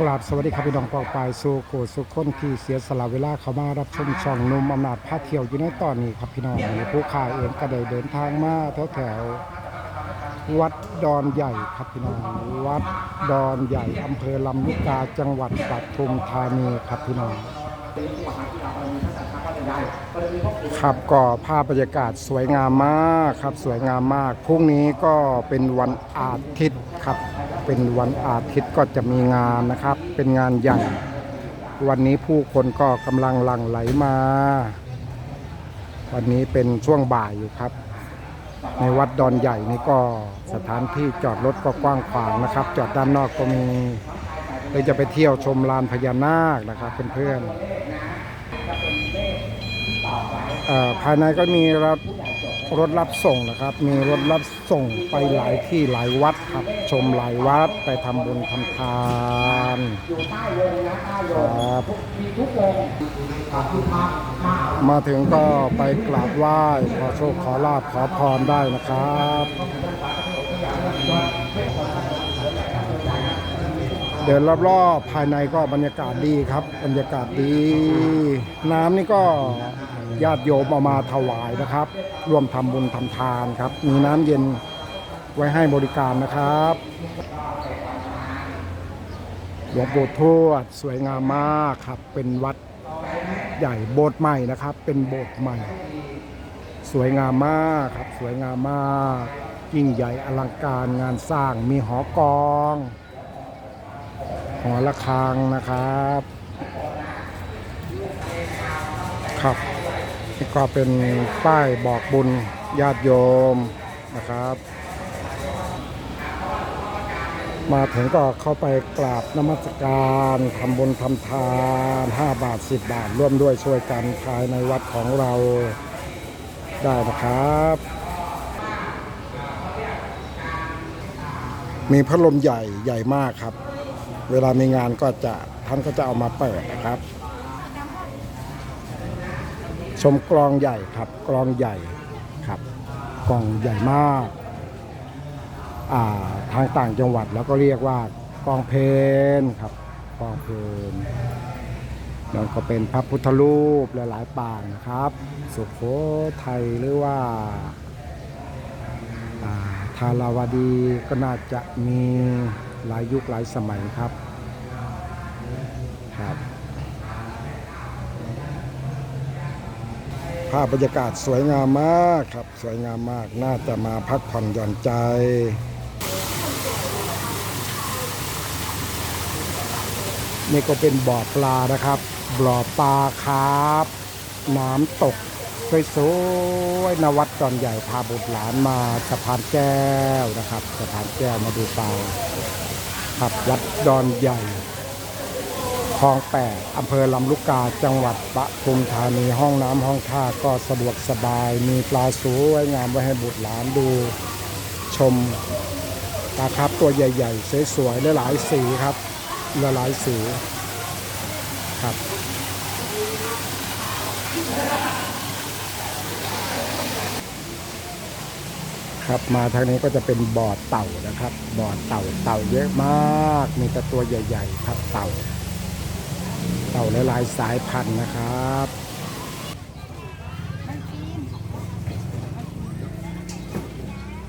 กราบสวัสดีครับพี่น้องปอกปายสู่โกสุขคนที่เสียสละเวลาเข้ามารับชมช่องนุ่มอำนาจพาเที่ยวอยู่ในตอนนี้ครับพี่น้องผู้ข่ายเองก็ได้เดินทางมาแถวแถววัดดอนใหญ่ครับพี่น้องวัดดอนใหญ่อำเภอลำลูกกาจังหวัดปทุมธานีครับพี่น้อง ครับก็ภาพบรรยากาศสวยงามมากครับสวยงามมากพรุ่งนี้ก็เป็นวันอาทิตย์ครับ เป็นวันอาทิตย์ก็จะมีงานนะครับ เป็นงานใหญ่วันนี้ผู้คนก็กำลังหลั่งไหลมา วันนี้เป็นช่วงบ่ายอยู่ครับ ในวัดดอนใหญ่นี่ก็สถานที่จอดรถก็กว้างขวางนะครับ จอดด้านนอกก็มีเลยจะไปเที่ยวชมลานพญานาคนะครับเพื่อนๆ ภายในก็มีรถรถรับส่งนะครับ มีรถรับส่งไปหลายที่หลายวัดครับ ชมหลายวัดไปทำบุญทำทานครับมาถึงก็ไปกราบไหว้ขอโชคขอลาบขอพรได้นะครับ เดินรอบๆภายในก็บรรยากาศดีครับ บรรยากาศดี น้ำนี่ก็ญาติโยมเอามาถวายนะครับ ร่วมทำบุญทำทานครับ มีน้ำเย็นไว้ให้บริการนะครับหลวงปู่ทวดสวยงามมากครับ เป็นวัดใหญ่โบสถ์ใหม่นะครับ เป็นโบสถ์ใหม่ สวยงามมากครับ สวยงามมาก ยิ่งใหญ่อลังการงานสร้างมีหอกอง หอระฆังนะครับ ครับนี่ก็เป็นป้ายบอกบุญญาติโยมนะครับ มาถึงก็เข้าไปกราบนมัสการทำบุญทำทาน5บาท 10 บาท ร่วมด้วยช่วยกันภายในวัดของเราได้นะครับ มีพัดลมใหญ่ใหญ่มากครับ เวลามีงานก็จะท่านก็จะเอามาเปิดนะครับ ชมกลองใหญ่ครับกลองใหญ่ครับกลองใหญ่มากาทางต่างจังหวัดแล้วก็เรียกว่ากลองเพลนครับกลองเพลนแล้วก็เป็นพระพุทธรูปหลายๆปางนะครับ สุโขทัยหรือว่าทาราวดีก็น่าจะมีหลายยุคหลายสมัยครับ ครับภาพบรรยากาศสวยงามมากครับ สวยงามมากน่าจะมาพักผ่อนหย่อนใจ นี่ก็เป็นบ่อปลานะครับบ่อปลาครับ น้ำตกสวยๆนวัดตอนใหญ่พาบุตรหลานมาสะพานแก้วนะครับสะพานแก้วมาดูปลาครับวัดดอนใหญ่ ลองแปดอำเภอลำลูกกาจังหวัดปทุมธานีห้องน้ำห้องท่าก็สะดวกสบาย มีปลาสวยงามไว้ให้บุตรหลานดูชมปลาครับตัวใหญ่ๆ สวยๆหลายสีครับหลายสีครับครับมาทางนี้ก็จะเป็นบ่อเต่านะครับบ่อเต่าเต่าเยอะมาก มีแต่ตัวใหญ่ ๆ ครับเต่า เต่าหลายๆสายพันธุ์นะครับ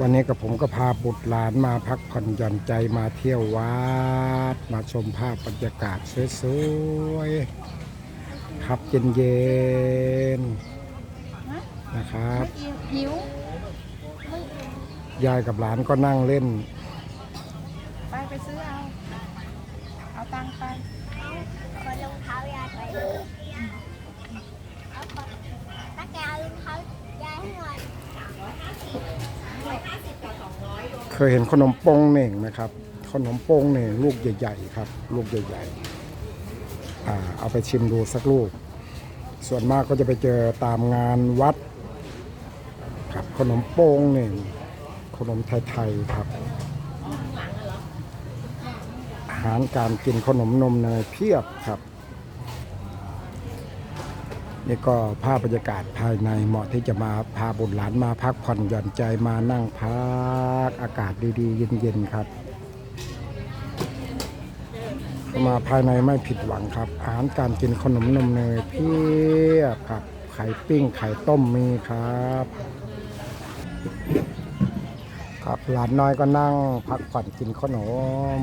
วันนี้กับผมก็พาบุตรหลานมาพักผ่อนหย่อนใจมาเที่ยววัด มาชมภาพบรรยากาศสวยๆครับเย็นๆนะครับยายกับหลานก็นั่งเล่น ไปไปซื้อเอา เอาตังไป เคยเห็นขนมโป้งเหน่งไหมครับ ขนมโป้งเหน่งลูกใหญ่ ๆ ครับ ลูกใหญ่ๆอ่เอาไปชิมดูสักลูก ส่วนมากก็จะไปเจอตามงานวัดครับขนมโป้งเหน่งขนมไทยๆครับ อาหารการกินขนมนมเนยเพียบครับ นี่ก็ภาพบรรยากาศภายในเหมาะที่จะมาพาบุตรหลานมาพักผ่อนหย่อนใจมานั่งพักอากาศดี ๆ เย็น ๆ ครับมาภายในไม่ผิดหวังครับ อาหารการกินขนมนมเนยเพียบครับไข่ปิ้งไข่ต้มมีครับ ครับหลานน้อยก็นั่งพักผ่อนกินขนม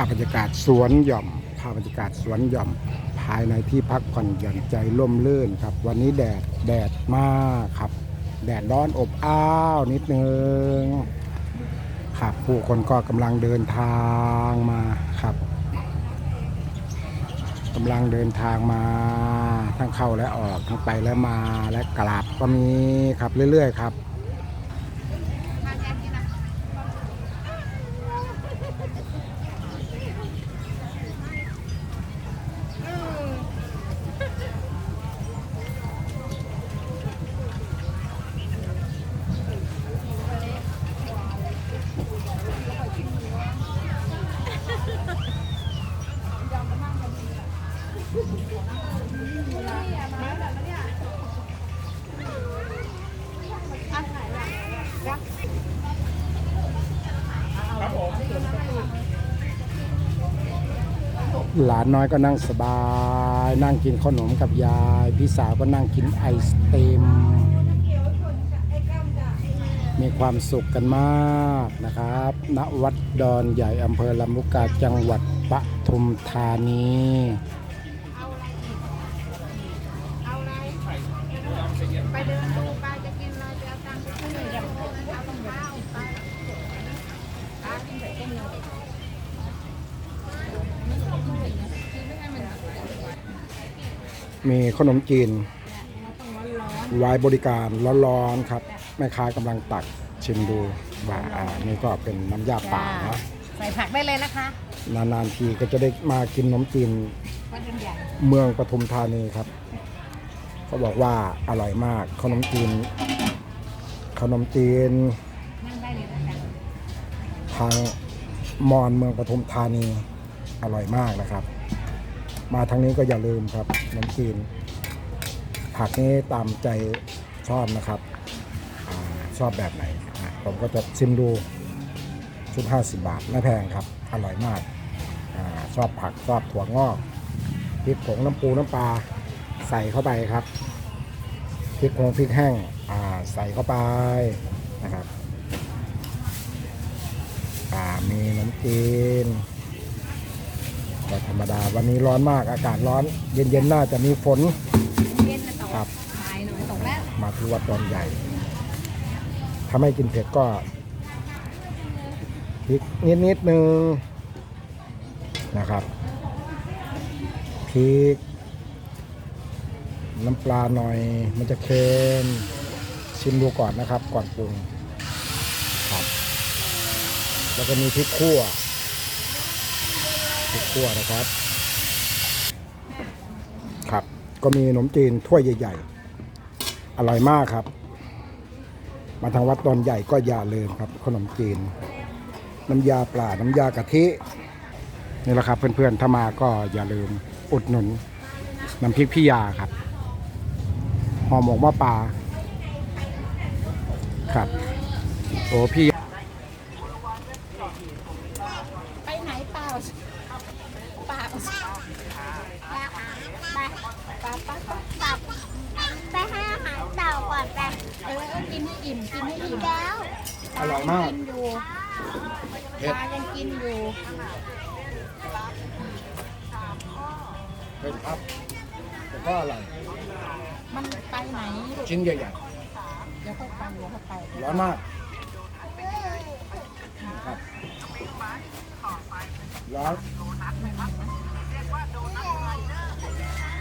าพบรรยากาศสวนหย่อม ภาพบรรยากาศสวนหย่อม ภายในที่พักผ่อนหย่อนใจร่มรื่นครับ วันนี้แดดแดดมากครับ แดดร้อนอบอ้าวนิดนึงครับผู้คนก็กำลังเดินทางมาครับกำลังเดินทางมาทั้งเข้าและออกทั้งไปและมาและกลับก็มีครับเรื่อย ๆ ครับ หลานน้อยก็นั่งสบาย นั่งกินขนมกับยาย พี่สาวก็นั่งกินไอศเต็มมีความสุขกันมากนะครับณวัดดอนใหญ่อำเภอลำลูกกาจังหวัดปทุมธานี เอาอะไร ไปเดินดูไปจะกินอะไรจะเอาตังค์ไปซื้อเอารองเท้าไปตากินแต่ต้มยำ มีขนมจีนไว้บริการร้อนๆครับ แม่ค้ากำลังตักชิมดูว่าอ่านี่ก็เป็นน้ำยาป่านะ ใส่ผักได้เลยนะคะ นานๆทีก็จะได้มากินขนมจีนวัดรุ่นใหญ่เมืองปทุมธานีครับ เขาบอกว่าอร่อยมากขนมจีนขนมจีนนั่งได้เลยนะคะทางมอนเมืองปทุมธานีอร่อยมากนะครับ มาทางนี้ก็อย่าลืมครับขนมจีน ผักนี้ตามใจชอบนะครับอชอบแบบไหน ผมก็จะชิมดูชุด 50 บาทไม่แพงครับ อร่อยมากอชอบผักชอบถั่วงอกพริกผงน้ำปูน้ำปลาใส่เข้าไปครับพริกผงพริกแห้งใส่เข้าไปนะครับมีน้ำจีน ก็ธรรมดาวันนี้ร้อนมากอากาศร้อน เย็นๆน่าจะมีฝน เย็นนะตกครับตายหน่อยตกแล้วมาที่วัดดอนใหญ่ถ้าไม่กินเผ็ดก็พริกนิดนิดๆนึงนะครับพริกน้ำปลาหน่อย มันจะเค็มชิมดูก่อนนะครับ ก่อนปรุงครับ แล้วก็มีพริกขั่ว พริกขั่วนะครับ ครับ ก็มีขนมจีนถ้วยใหญ่ ๆ อร่อยมากครับ มาทางวัดดอนใหญ่ก็อย่าลืมครับ ขนมจีน น้ำยาปลา น้ำยากะทินี่แหละครับเพื่อนๆ ถ้ามาก็อย่าลืมอุดหนุนน้ำพริกพี่ยาครับห่อหมกหม้อปลาครับ โอ้พี่ ไปไหนเปล่าเปล่า แล้วไป ตับไปให้อาหารเต่าก่อนไปเออกินให้อิ่มกินให้อิ่มแล้วอร่อยมาก กินอยู่เผ็ด ปลายังกินอยู่เผ็ดครับแต่ก็อร่อยมันไปไหนลูกชิ้นใหญ่เดี๋ยวค่อยไปเดี๋ยวค่อยไปๆร้อนมากครับร้อน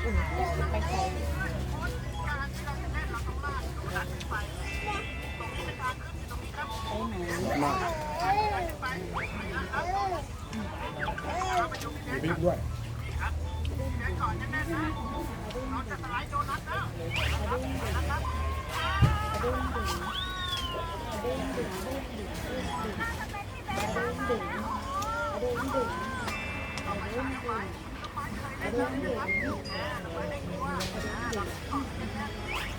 ไปไกลร้อนมากมีพริกด้วยกินต่อ Thank you.